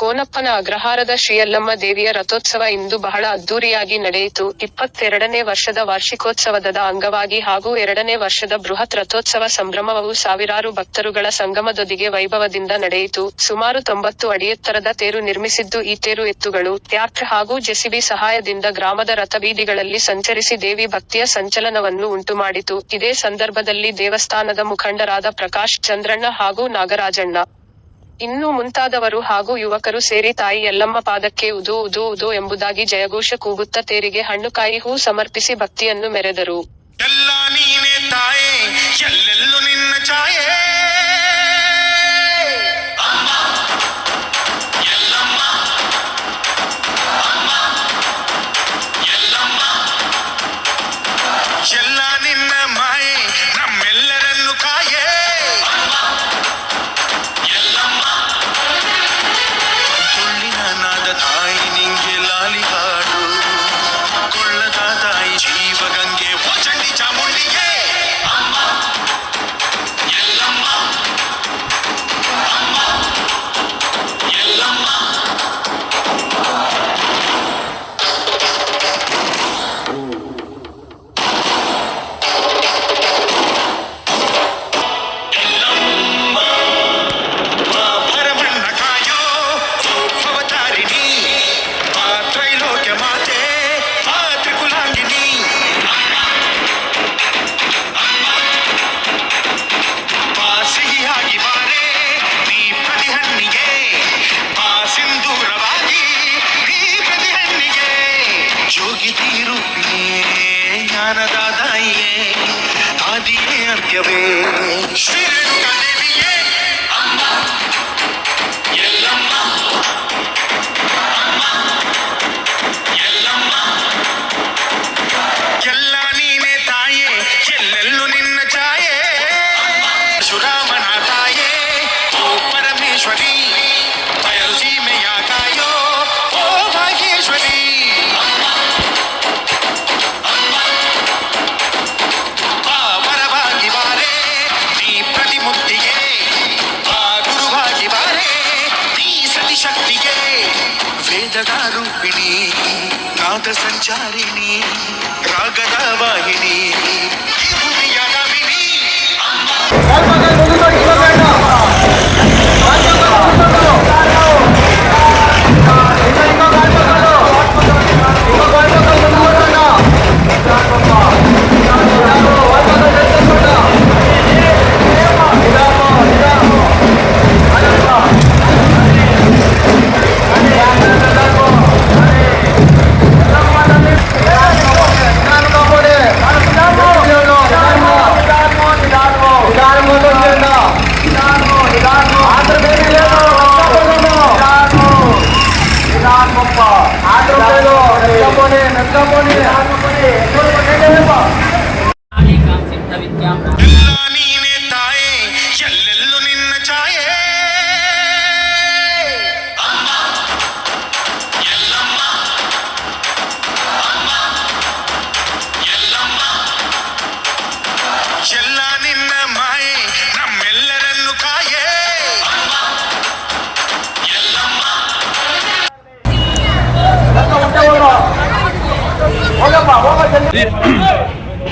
ಕೋನಪ್ಪನ ಅಗ್ರಹಾರದ ಶ್ರೀಯಲ್ಲಮ್ಮ ದೇವಿಯ ರಥೋತ್ಸವ ಇಂದು ಬಹಳ ಅದ್ದೂರಿಯಾಗಿ ನಡೆಯಿತು. ಇಪ್ಪತ್ತೆರಡನೇ ವರ್ಷದ ವಾರ್ಷಿಕೋತ್ಸವದ ಅಂಗವಾಗಿ ಹಾಗೂ ಎರಡನೇ ವರ್ಷದ ಬೃಹತ್ ರಥೋತ್ಸವ ಸಂಭ್ರಮವು ಸಾವಿರಾರು ಭಕ್ತರುಗಳ ಸಂಗಮದೊಂದಿಗೆ ವೈಭವದಿಂದ ನಡೆಯಿತು. ಸುಮಾರು ತೊಂಬತ್ತು ಅಡಿ ಎತ್ತರದ ತೇರು ನಿರ್ಮಿಸಿದ್ದು ಈ ತೇರು ಎತ್ತುಗಳು ಟ್ಯಾಕ್ಟರ್ ಹಾಗೂ ಜೆಸಿಬಿ ಸಹಾಯದಿಂದ ಗ್ರಾಮದ ರಥಬೀದಿಗಳಲ್ಲಿ ಸಂಚರಿಸಿ ದೇವಿ ಭಕ್ತಿಯ ಸಂಚಲನವನ್ನು ಉಂಟುಮಾಡಿತು. ಇದೇ ಸಂದರ್ಭದಲ್ಲಿ ದೇವಸ್ಥಾನದ ಮುಖಂಡರಾದ ಪ್ರಕಾಶ್ ಚಂದ್ರಣ್ಣ ಹಾಗೂ ನಾಗರಾಜಣ್ಣ ಇನ್ನು ಮುಂತಾದವರು ಹಾಗೂ ಯುವಕರು ಸೇರಿ ತಾಯಿ ಯಲ್ಲಮ್ಮ ಪಾದಕ್ಕೆ ಉದು ಉದು ಉದು ಎಂಬುದಾಗಿ ಜಯಘೋಷ ಕೂಗುತ್ತ ತೇರಿಗೆ ಹಣ್ಣುಕಾಯಿ ಹೂ ಸಮರ್ಪಿಸಿ ಭಕ್ತಿಯನ್ನು ಮೆರೆದರು. ಎಲ್ಲ ಜ್ಞಾನದ ತಾಯಿಯೇ ಆದಿಯೇ ಅಂತ್ಯವೇ ಶ್ರೀ రాగ సంచారిణి రాగదావాహిని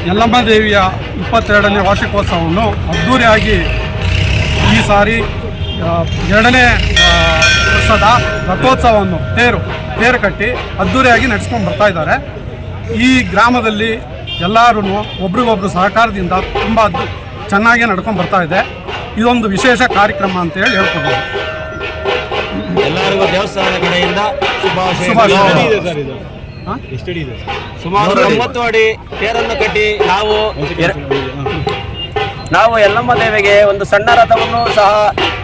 ಯಲ್ಲಮ್ಮ ದೇವಿಯ ಇಪ್ಪತ್ತೆರಡನೇ ವಾರ್ಷಿಕೋತ್ಸವವನ್ನು ಅದ್ಧೂರಿಯಾಗಿ ಈ ಸಾರಿ ಎರಡನೇ ವರ್ಷದ ರಥೋತ್ಸವವನ್ನು ತೇರು ತೇರು ಕಟ್ಟಿ ಅದ್ದೂರಿಯಾಗಿ ನಡೆಸ್ಕೊಂಡು ಬರ್ತಾ ಇದ್ದಾರೆ ಈ ಗ್ರಾಮದಲ್ಲಿ ಎಲ್ಲರೂ ಒಬ್ರಿಗೊಬ್ರು ಸಹಕಾರದಿಂದ ತುಂಬ ಅದ್ದು ಚೆನ್ನಾಗಿ ನಡ್ಕೊಂಡು ಬರ್ತಾ ಇದೆ ಇದೊಂದು ವಿಶೇಷ ಕಾರ್ಯಕ್ರಮ ಅಂತ ಹೇಳಿ ಹೇಳ್ಕೊಬೋದು ಎಲ್ಲರಿಗೂ ದೇವಸ್ಥಾನದ ಕಡೆಯಿಂದ ಶುಭಾಶಯಗಳು. ಶುಭಾಶಯ? ಸುಮಾರು ಒಂಬತ್ತು ಅಡಿ. ತೇರನ್ನು ಕಟ್ಟಿ ನಾವು ನಾವು ಯಲ್ಲಮ್ಮ ದೇವಿಗೆ ಒಂದು ಸಣ್ಣ ರಥವನ್ನು ಸಹ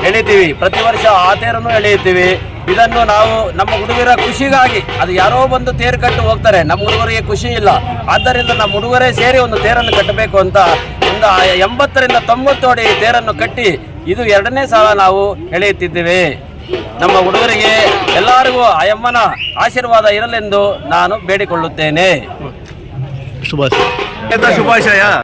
ಎಳಿತೀವಿ ಪ್ರತಿ ವರ್ಷ ಆ ತೇರನ್ನು ಎಳೆಯುತ್ತೀವಿ. ಇದನ್ನು ನಾವು ನಮ್ಮ ಹುಡುಗರ ಖುಷಿಗಾಗಿ ಅದು ಯಾರೋ ಬಂದು ತೇರು ಕಟ್ಟು ಹೋಗ್ತಾರೆ ನಮ್ಮ ಹುಡುಗರಿಗೆ ಖುಷಿ ಇಲ್ಲ. ಆದ್ದರಿಂದ ನಮ್ಮ ಹುಡುಗರೇ ಸೇರಿ ಒಂದು ತೇರನ್ನು ಕಟ್ಟಬೇಕು ಅಂತ ಒಂದು ಎಂಬತ್ತರಿಂದ ತೊಂಬತ್ತು ಅಡಿ ತೇರನ್ನು ಕಟ್ಟಿ ಇದು ಎರಡನೇ ಸಲ ನಾವು ಎಳೆಯುತ್ತಿದ್ದೇವೆ. ನಮ್ಮ ಹುಡುಗರಿಗೆ ಎಲ್ಲರಿಗೂ ಅಯ್ಯಮ್ಮನ ಆಶೀರ್ವಾದ ಇರಲೆಂದು ನಾನು ಬೇಡಿಕೊಳ್ಳುತ್ತೇನೆ. ಶುಭಾಶಯ. ಶುಭಾಶಯ?